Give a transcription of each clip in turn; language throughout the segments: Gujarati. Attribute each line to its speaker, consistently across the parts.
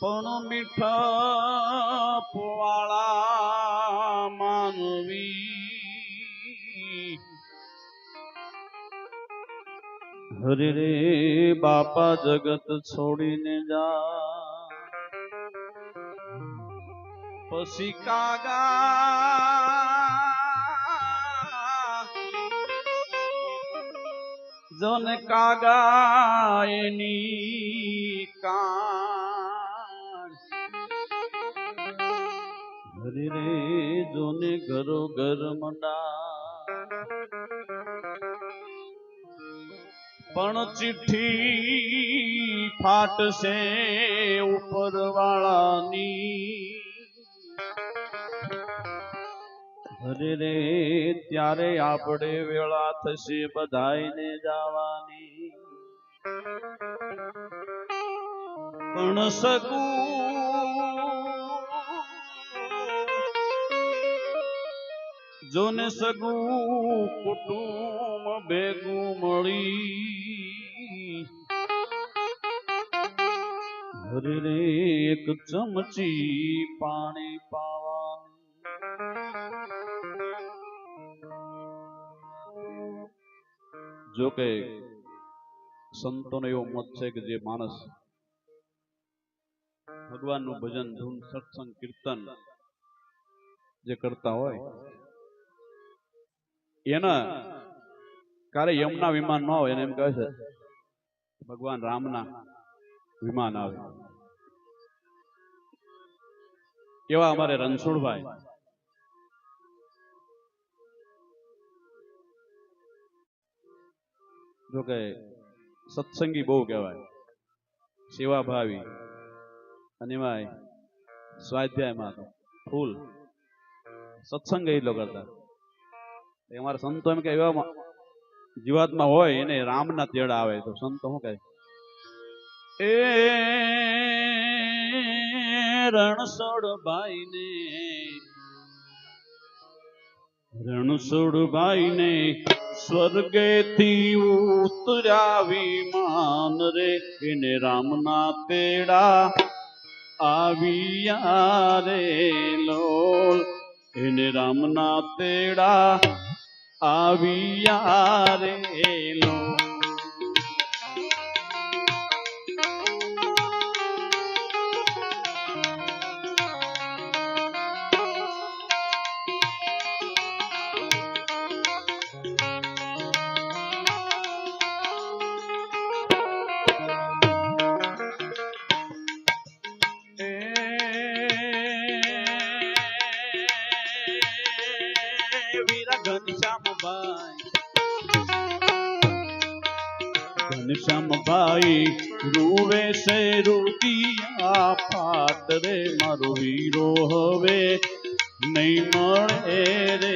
Speaker 1: પણ મીઠા વાળા માનવી. હરે રે બાપા જગત છોડીને જા. પછી કાગા. જન કાગા એની કાન હરે રે જોને ઘરો ઘર મંડા પણ ચિઠ્ઠી ફાટશે ઉપર વાળાની હરે રે ત્યારે આપણે વેળા થશે બધાઈને જવાની. પણ સગું જોને સગું કુટુંબ ભેગું મળી. હરે એક ચમચી પાણી પાવાની. જો કે સંતોનો એવો મત છે કે જે માણસ ભગવાનનું ભજન, ધૂન, સત્સંગ, કીર્તન જે કરતા હોય એના કારે યમના વિમાન ન હોય એને એમ કહે છે, ભગવાન રામના વિમાન આવે. એવા અમારે રણછોડભાઈ. જો કે સત્સંગી બહુ કહેવાય. સેવાભાવી. અને એમાં સ્વાધ્યાયમાં ફૂલ. સત્સંગ એટલો કરતા. એ અમારા સંતો એમ કે જીવાતમાં હોય એને રામના તેડા આવે તો સંતો શું કહે? એ રણછોડ ભાઈ ને રણછોડ ભાઈ ને સ્વર્ગેથી ઉતરાવી માન રે. એને રામના તેડા આવ્યા રે લોલ. એને રામના તેડા આવ્યા રે લોલ ઘનશ્યામભાઈ રૂવે છે રૂપિયા ફાટ રે મારો વીરો હવે. નહીં મળે રે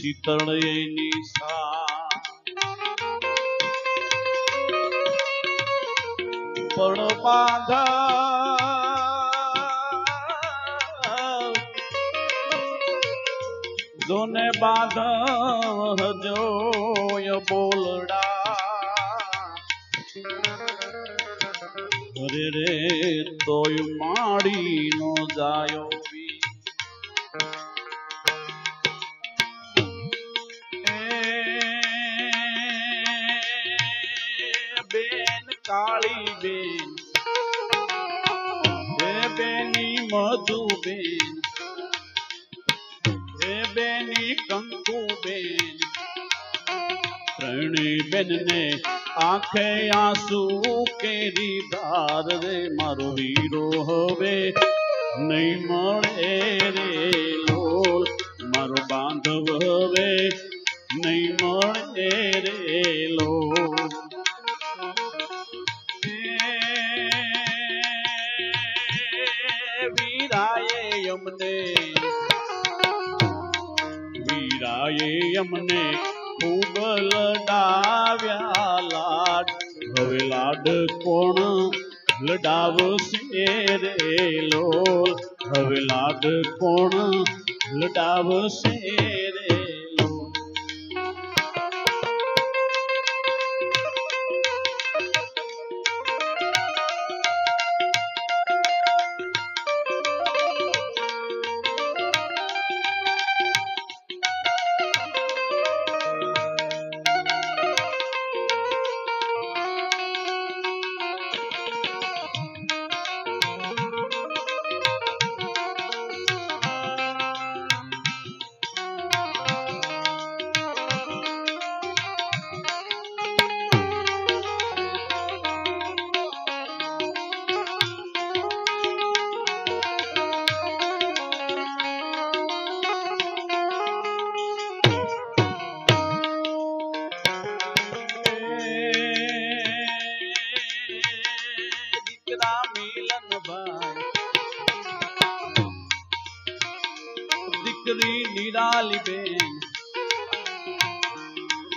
Speaker 1: શીતળ એની સા પણ બાંધા, જોને બાંધવ જોય બોલડા. રે રે, તોય માડી નો જાયો. બેન એ બેની કંકુ બેન ત્રણેય બેન ને આંખે આંસુ કેરી ધાર રે, મારો વીરો હવે નહીં મળે રે લોલ. મારો બાંધવ હવે દે વીરાએ અમને ખૂબ લડાવ્યા લાડ હવે લાડ કોણ લડાવશે રે લોલ હવે લાડ કોણ લડાવશે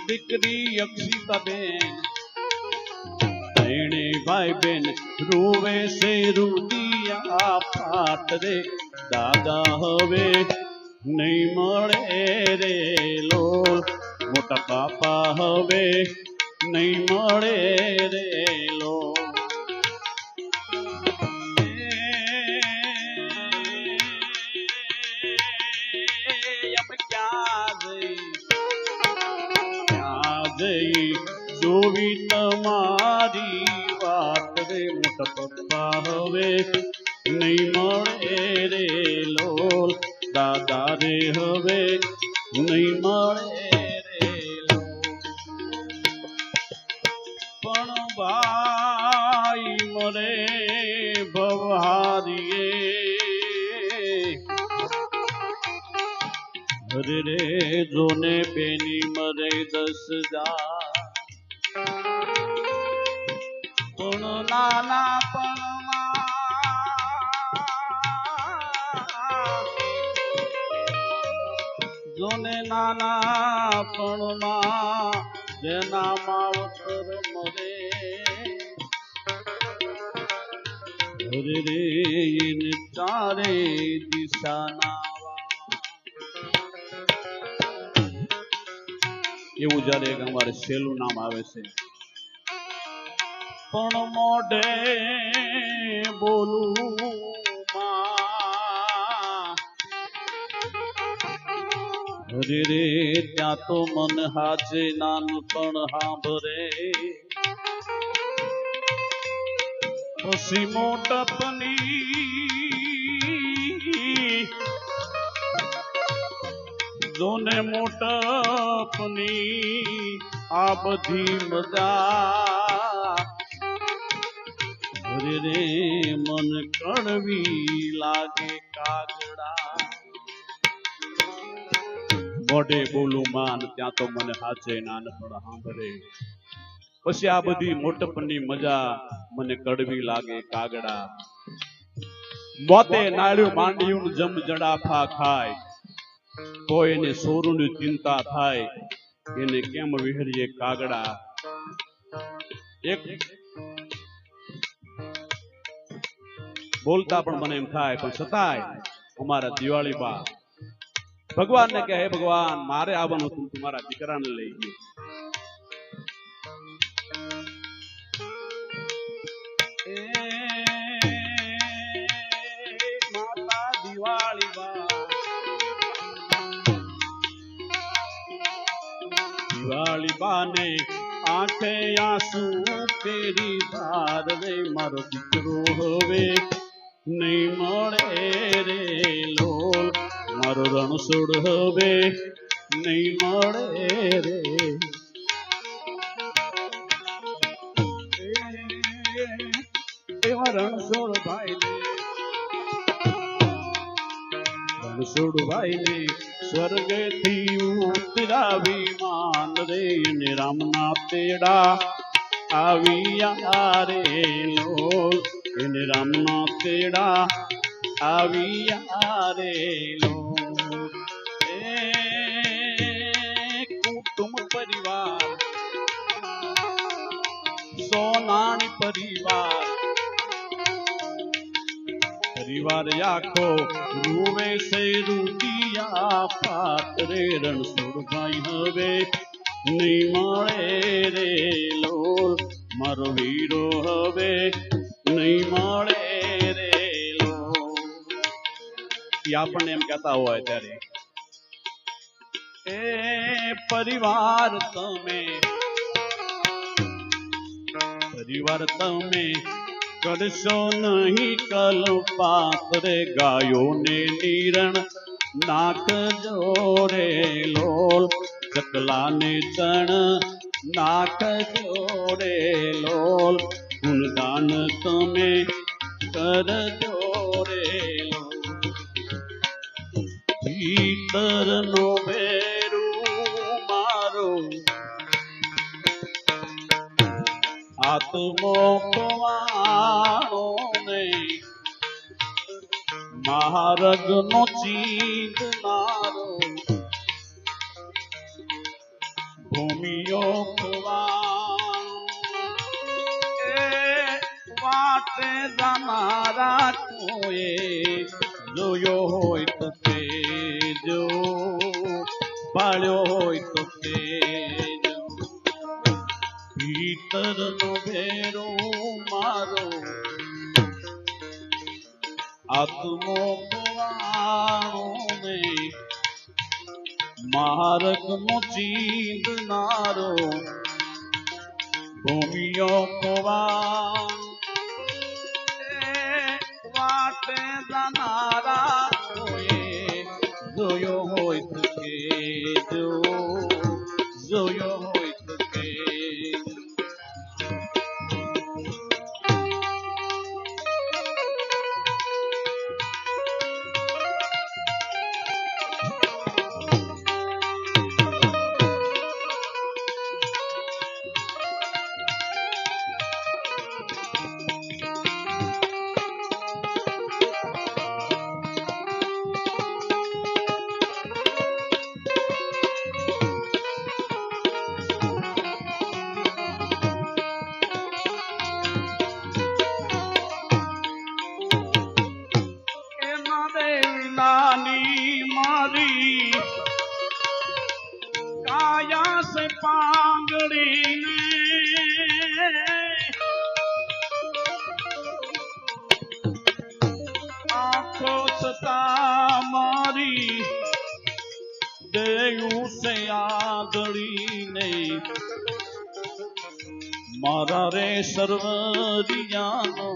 Speaker 1: દીકરી અક્ષિતા બેન એને ભાઈ બેન રૂવે છે રૂપિયા ફાટ રે દાદા હવે નહીં મળે રે લોલ મોટા બાપા હવે નહીં મળે રે લોલ હવે નહીં મળે રે લોલ. દાદા રે હવે નહીં મળે રે લોલ. પણ ભાઈ મરે ભવહારીએ હરે રે, જોને બેની મરે દસ જા પણ નાના જોને નાના પણ જેના માવતર મરે. રે તારે દિશાના એવું જ્યારે અમારે છેલ્લું નામ આવે છે. પણ મોઢે બોલું રે ત્યાં તો મન હાજે નાનપણ હાંભરે. પછી મોટપની, જોને મોટપની, આ બધી મજા. રે મન કડવી લાગે કાગડા મોઢે બોલું માન, ત્યાં તો મને હાચે નાનપણ સાંભળે. પછી આ બધી મોટપની મજા મને કડવી લાગે કાગડા. મોતે નાળ્યું માંડ્યું જમ જડાફા ખાય. તો એને સોરુની ચિંતા થાય, એને કેમ વિહરીએ કાગડા? એક બોલતા પણ મને એમ થાય, પણ છતાંય અમારા દિવાળી બા ભગવાનને કહે હે ભગવાન મારે આવવાનું હતું તું મારા દીકરાને લઈ ગયો એ માતા દિવાળી બા દિવાળી બાને આંખે આંસુ તેરી ધાર રે મારો દીકરો હવે નહીં મળે રે લોલ મારો રણછોડ હવે નહીં મળે રે. એવા રણછોડ ભાઈ ને સ્વર્ગથી ઉતરાવી માન રે ને રામના તેડા આવ્યા રે લો. રામના તેડા આવ્યા રે એ કુટુંબ પરિવાર સોના પરિવાર. પરિવાર આખો રૂવે છે રૂપિયા પાત્રે રણછોડભાઈ હવે નહીં મળે રે લોલ. મારો વીરો હવે નહીં મળે એ આપણને એમ કહેતા હોય ત્યારે. એ પરિવાર તમે પરિવાર તમે કરશો નહીં કલ્પાત્રે ગાયોને નિરણ નાક રે લોલ, ચકલાને ચણ નાક જોડે લોલ ગુણદાન તમે કરજો. ભીતરનો ભેરું મારો આત્મો ખવાણો ને માર્ગનો ચીંધનારો ભૂમિયો ખવાણો એ વાટે જનારા કોએ જોયો હોય પાળ્યો હોય તો કેજો ભીતરનો ભેરો કાયા સે પાંગડી આંખો સતા મારી દેવું સે આદળીને મારા રે સર્વરિયાનો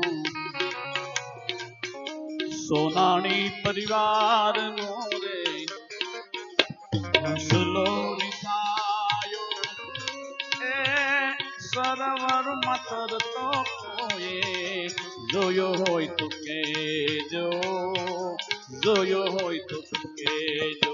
Speaker 1: સોનાણી પરિવારનો રે હસલો સરવર મતર તો કોએ જોયો હોય તો કેજો જોયો હોય તો કેજો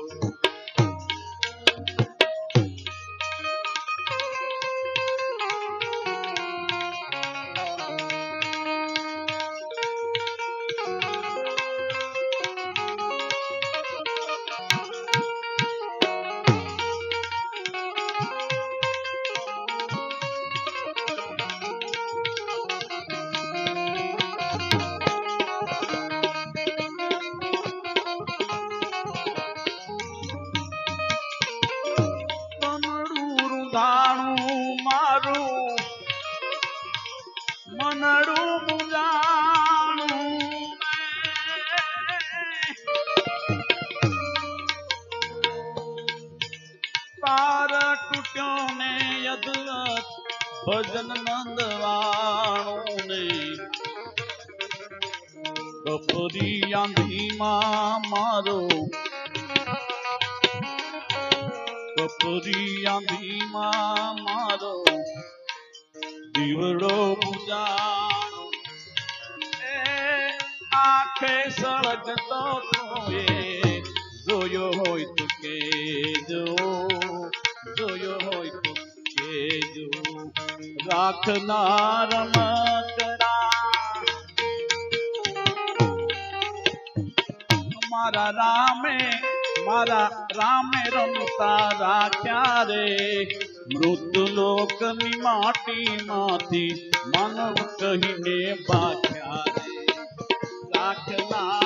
Speaker 1: ભજન નંદવાણું ને કપરી આંધીમાં મારો. કપરી આંધીમાં મારો. દીવડો પૂજાણો એ આંખે સળગતો તોએ જોયો હોય રાખનાર મકડા મારા રામે મારા રામે રમતા રાખ્યા રે. મૃત લોકની માટીમાંથી માનવ કહીને બાખ્યા રે. રાખનાર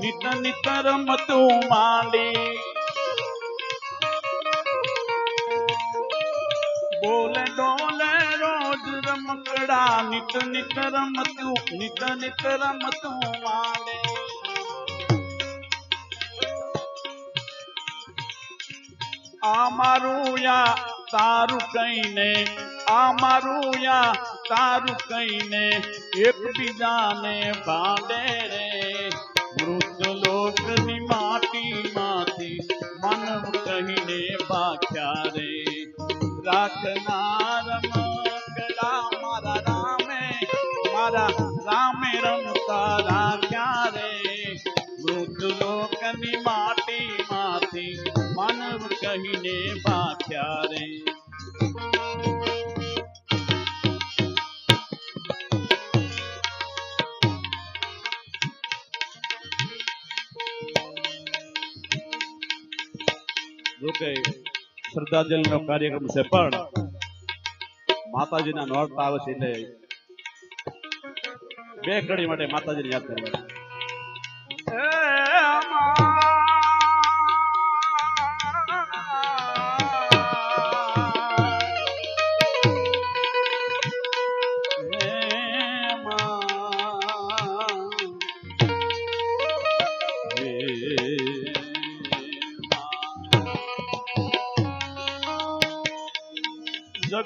Speaker 1: નિત નિત રમતું માલી બોલે ડોલે રોજ રમકડા નિત નિત રમતું નિત નિત રમતું માંડે આ મારું યા તારું કહીને આ મારું યા તારું કહીને એકબીજાને ભાંડે રે મૃત લોકની માટીમાંથી માનવ કહીને પાખ્યા રે. રાખનાર મંગળા મારા રામે મારા રામે રમતા રાખ્યા રે. મૃત લોકની માટીમાંથી માનવ કહીને પાખ્યા રે. શ્રદ્ધાંજલિનો કાર્યક્રમ છે. પણ માતાજીના નોરતા આવે છે એટલે બે ઘડી માટે માતાજીને યાદ કરવા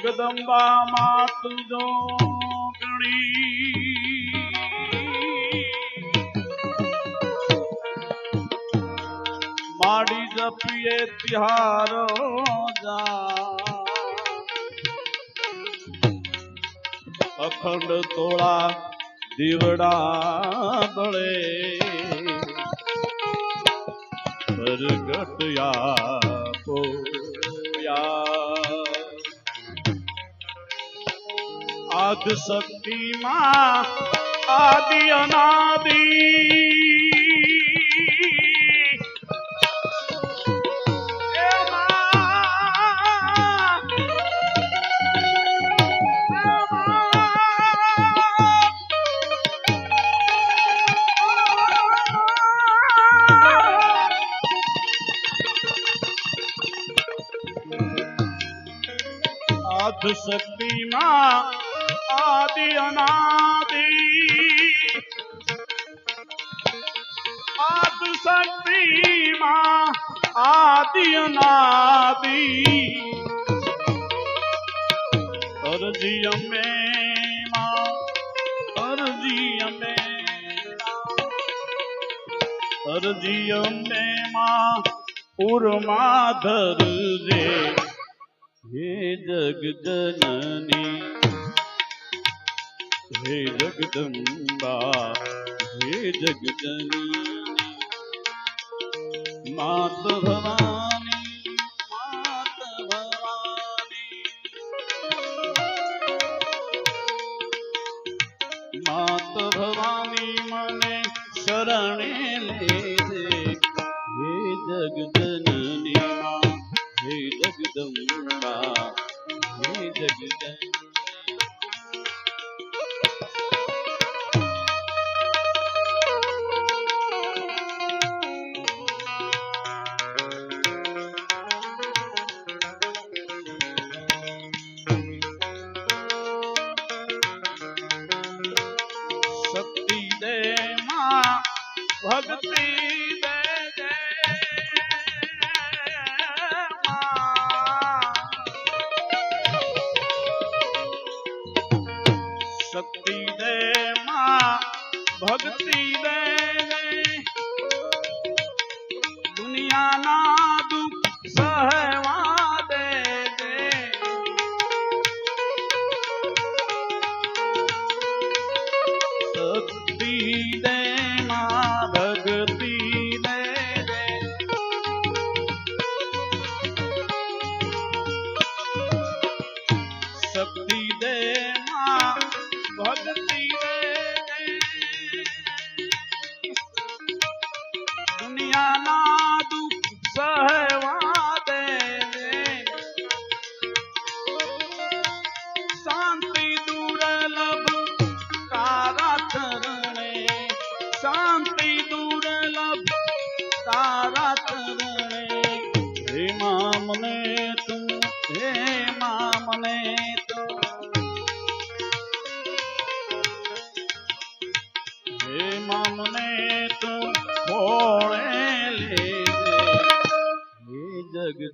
Speaker 1: જગદંબા માત જો ગણી માડી જપીએ તિહારો જા. અખંડ તોળા દીવડા બળે. પ્રગટયા પોયા આદ શક્તિમાં આદિ અનાદિ. શક્તિમાં આદિ અનાદિ આદ શક્તિમાં આદિ અનાદિ અરજી અમે માં અરજી અમે અરજી અમે માં ઉર્મા ધરજે હે જગજનની હે જગદંબા, હે જગદની માત ભવાની માત ભવાની. માત ભવાની મને શરણે લેજે. હે જગદની માં હે જગદંબા, હે જગજનની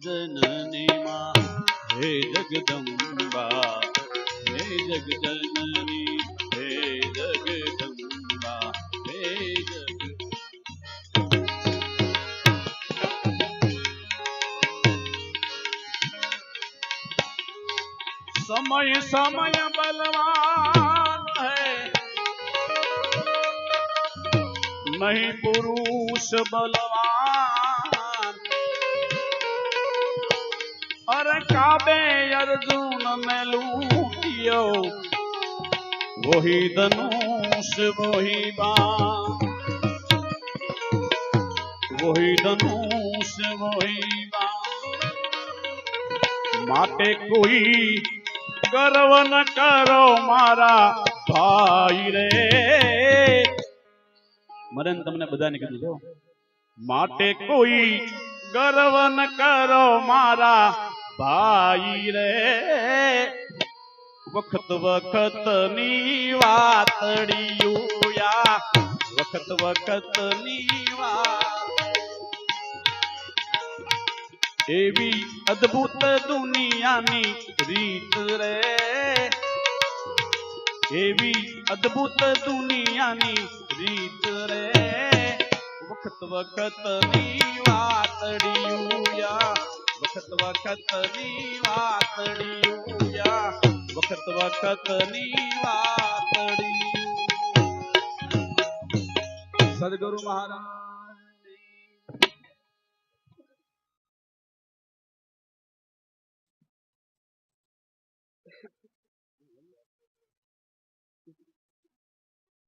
Speaker 1: જનની માં હે જગદંબા, હે જગજનની હે જગદંબા, હે સમય સમય બલવાન હૈ. નહીં પુરુષ બલવાન અરે કાબે અર્જુન મે લૂટ્યો. વોહી ધનુષ, વોહી બા વોહી ધનુષ, વોહી બા માટે કોઈ ગર્વ ન કરો મારા ભાઈ રે. મરન તમને બધાને કીધું જો માટે કોઈ ગર્વ ન કરો મારા ભાઈ રે. વખત વખતની વાતડીયું વખત વખતની વાત. એવી અદ્ભુત દુનિયાની રીત રે. એવી અદ્ભુત દુનિયાની રીત રે. વખત વખતની વાતડિયું વખત વખતની વાતડિયું યા. વખત વખતની વાતડિયું સદગુરુ મહારાજ.